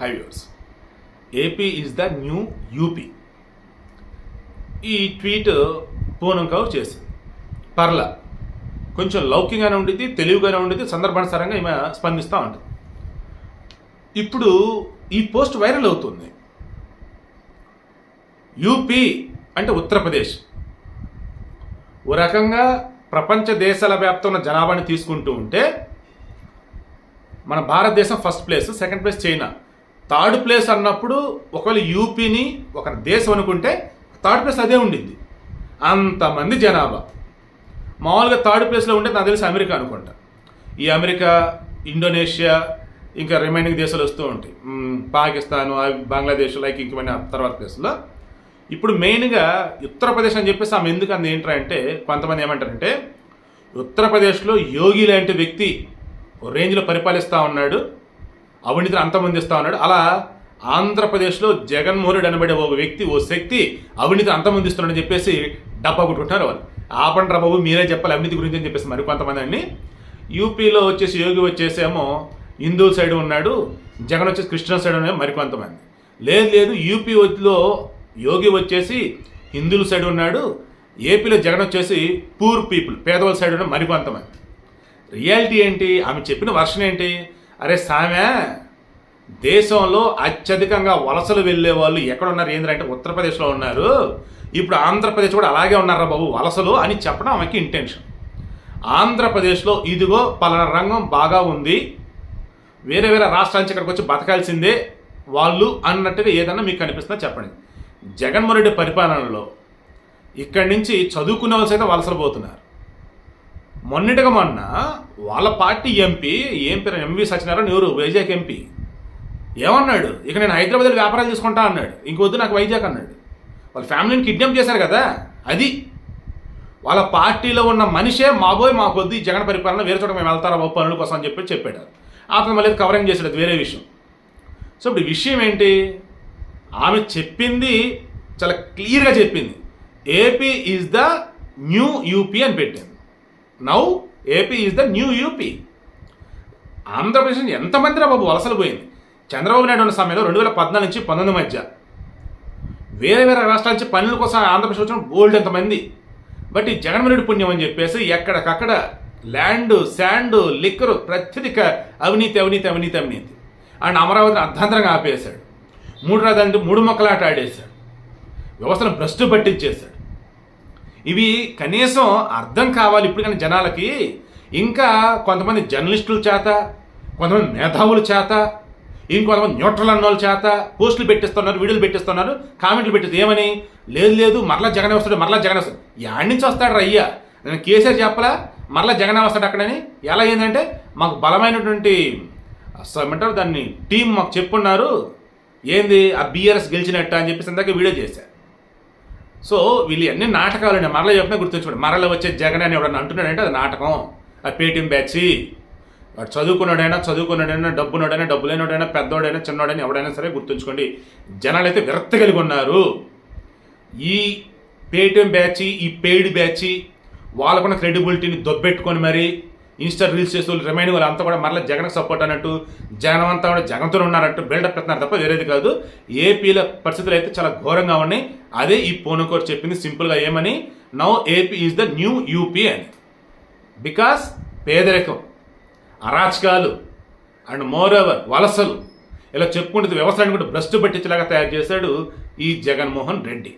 Hi viewers AP is the new UP ఈ tweet Poonam Kaur చేసింది. పర్ల. కొంచెం లౌకికంగానే ఉండేది తెలివిగానే ఉండేది సందర్భానుసారంగా ఈమె స్పందిస్తూ ఉంటుంది. ఇప్పుడు ఈ పోస్ట్ వైరల్ అవుతుంది. యూపీ అంటే ఉత్తరప్రదేశ్. ఓ రకంగా ప్రపంచ దేశాల వ్యాప్తంగా జనాభాని తీసుకుంటూ ఉంటే మన Bharatadesam first place second place China third place అన్నప్పుడు ఒకవేళ యూపీని ఒక దేశం అనుకుంటే థర్డ్ ప్లేస్ అదే ఉండింది. అంతమంది జనాభా. మామూలుగా థర్డ్ ప్లేస్లో ఉంటే నాకు తెలిసి అమెరికా అనుకుంటా. ఈ అమెరికా ఇండోనేషియా ఇంకా రిమైనింగ్ దేశాలు వస్తూ ఉంటాయి. పాకిస్తాను పాకిస్తాన్ బంగ్లాదేశ్ లైక్ ఇంకమైన తర్వాత ప్లేస్లో. ఇప్పుడు మెయిన్గా ఉత్తరప్రదేశ్ అని చెప్పేసి ఆమె ఎందుకు అంది ఏంటంటే కొంతమంది ఏమంటారంటే ఉత్తరప్రదేశ్లో యోగి లాంటి వ్యక్తి రేంజ్లో పరిపాలిస్తూ ఉన్నాడు. అవినీతిని అంతమందిస్తూ ఉన్నాడు. అలా ఆంధ్రప్రదేశ్లో జగన్మోహన్ రెడ్డి అనబడే ఒక వ్యక్తి ఓ శక్తి అవినీతిని అంతమందిస్తున్నాడని చెప్పేసి డబ్బా కొట్టుకుంటున్నారు వాళ్ళు. ఆపండి బాబు మీరే చెప్పాలి అవినీతి గురించి అని చెప్పేసి మరి కొంతమంది అండి యూపీలో వచ్చేసి యోగి వచ్చేసేమో హిందూ సైడ్ ఉన్నాడు జగన్ వచ్చేసి క్రిస్టియన్ సైడ్ ఉన్నాడు మరికొంతమంది లేదు లేదు యూపీలో యోగి వచ్చేసి హిందువుల సైడ్ ఉన్నాడు ఏపీలో జగన్ వచ్చేసి పూర్ పీపుల్ పేదవాళ్ళ సైడ్ ఉన్న మరికొంతమంది రియాలిటీ ఏంటి? ఆమె చెప్పిన వర్షన్ ఏంటి? అరే సామె దేశంలో అత్యధికంగా వలసలు వెళ్ళే వాళ్ళు ఎక్కడ ఉన్నారు ఏంద్ర అంటే ఉత్తరప్రదేశ్లో ఉన్నారు. ఇప్పుడు ఆంధ్రప్రదేశ్ కూడా అలాగే ఉన్నారా బాబు? వలసలు అని చెప్పడం ఆమెకి ఇంటెన్షన్ ఆంధ్రప్రదేశ్లో ఇదిగో పలానా రంగం బాగా ఉంది. వేరే వేరే రాష్ట్రాల నుంచి ఇక్కడికి వచ్చి బతకాల్సిందే వాళ్ళు అన్నట్టుగా ఏదన్నా మీకు కనిపిస్తుందో చెప్పండి. జగన్మోహన్ రెడ్డి పరిపాలనలో ఇక్కడి నుంచి చదువుకునే వాళ్ళు సైతం వలసలు పోతున్నారు. మొన్నటిగా మొన్న వాళ్ళ పార్టీ ఎంపీ ఏం పేరు? ఎంవి సత్యనారాయణ ఎవరు వైజాగ్ ఎంపీ ఏమన్నాడు? ఇక నేను హైదరాబాద్లో వ్యాపారాలు చేసుకుంటా అన్నాడు. ఇంకొద్దు నాకు వైజాగ్ అన్నాడు. వాళ్ళ ఫ్యామిలీని కిడ్నాప్ చేశారు కదా? అది. వాళ్ళ పార్టీలో ఉన్న మనిషే మాబోయ్ మాకొద్దు ఈ జగన్ పరిపాలన వేరే చోట మేము వెళ్తారా బాబు పనుల కోసం అని చెప్పి చెప్పాడు. అతను మళ్ళీ కవరింగ్ చేశాడు. అది వేరే విషయం. సో ఇప్పుడు విషయం ఏంటి? ఆమె చెప్పింది చాలా క్లియర్గా చెప్పింది. AP is the new UP అని పెట్టింది now AP is the new UP. Andhra Pradesh నుంచి ఎంతమంది బాబు వలసలు పోయింది? చంద్రబాబు నాయుడు ఉన్న సమయంలో రెండు వేల పద్నాలుగు నుంచి పంతొమ్మిది మధ్య. వేరే వేరే రాష్ట్రాల నుంచి పనుల కోసం ఆంధ్రప్రదేశ్ వచ్చిన బోల్డ్ ఎంతమంది? బట్ ఈ జగన్మోహన్ రెడ్డి పుణ్యం అని చెప్పేసి ఎక్కడికక్కడ ల్యాండ్ శాండ్ లిక్కరు ప్రత్యధిక అవినీతి అవినీతి అవినీతి అవినీతి. అండ్ అమరావతిని అర్ధాంతరంగా ఆపేశాడు. మూడు రాజధాని మూడు మొక్కలాట ఆడేశాడు. వ్యవస్థను భ్రష్టు పట్టించేశాడు. ఇవి కనీసం అర్థం కావాలి ఇప్పుడు కానీ జనాలకి. ఇంకా కొంతమంది జర్నలిస్టుల చేత కొంతమంది మేధావుల చేత ఇంకొంతమంది న్యూట్రల్ అన్న వాళ్ళ చేత పోస్టులు పెట్టిస్తున్నారు వీడియోలు పెట్టిస్తున్నారు కామెంట్లు పెట్టిస్తారు ఏమని? లేదు లేదు మరలా జగన్ వస్తాడు మరలా జగన్ వస్తాడు. యాడ్ నుంచి వస్తాడు రా అయ్యా? నేను కేసీఆర్ చెప్పలా? మరలా జగన్ వస్తాడు అక్కడని? ఎలా ఏంటంటే మాకు బలమైనటువంటి అసలు ఏమంటారు దాన్ని టీం మాకు చెప్పున్నారు. ఏంది? ఆ బీఆర్ఎస్ గెలిచినట్టు అని చెప్పేసి ఇందాక వీడియో చేశారు సో వీళ్ళు అన్ని నాటకాలు మరల చెప్పినా గుర్తుంచుకోండి. మరల వచ్చే జగన్ అని ఎవడన్నా అంటున్నాడంటే అది నాటకం. ఆ పేటీఎం బ్యాచ్. వాడు చదువుకున్నాడైనా చదువుకున్నాడైనా డబ్బునోడైనా డబ్బు లేనోడైనా పెద్దోడైనా చిన్నోడైనా ఎవడైనా సరే గుర్తుంచుకోండి. జనాలు అయితే విరక్త కలిగి ఉన్నారు. ఈ పేటీఎం బ్యాచ్ ఈ పెయిడ్ బ్యాచ్ వాళ్ళకున్న క్రెడిబిలిటీని దొబ్బెట్టుకొని మరి ఇన్స్టా రీల్స్ చేస్తూ రిమైనింగ్ వాళ్ళు అంతా కూడా మరలా జగన్కి సపోర్ట్ అన్నట్టు జగన్ అంతా కూడా జగన్తో ఉన్నారంటూ బిల్డప్ పెడుతున్నారు తప్ప వేరేది కాదు. ఏపీల పరిస్థితులు అయితే చాలా ఘోరంగా ఉన్నాయి. అదే ఈ పోనుకోరు చెప్పింది సింపుల్గా ఏమని? Now AP is the new UP అని. బికాస్ పేదరికం అరాచకాలు అండ్ మోర్ ఓవర్ వలసలు. ఇలా చెప్పుకుంటే వ్యవసాయాన్ని కూడా భ్రష్టు పట్టించేలాగా తయారు చేశాడు ఈ జగన్మోహన్ రెడ్డి.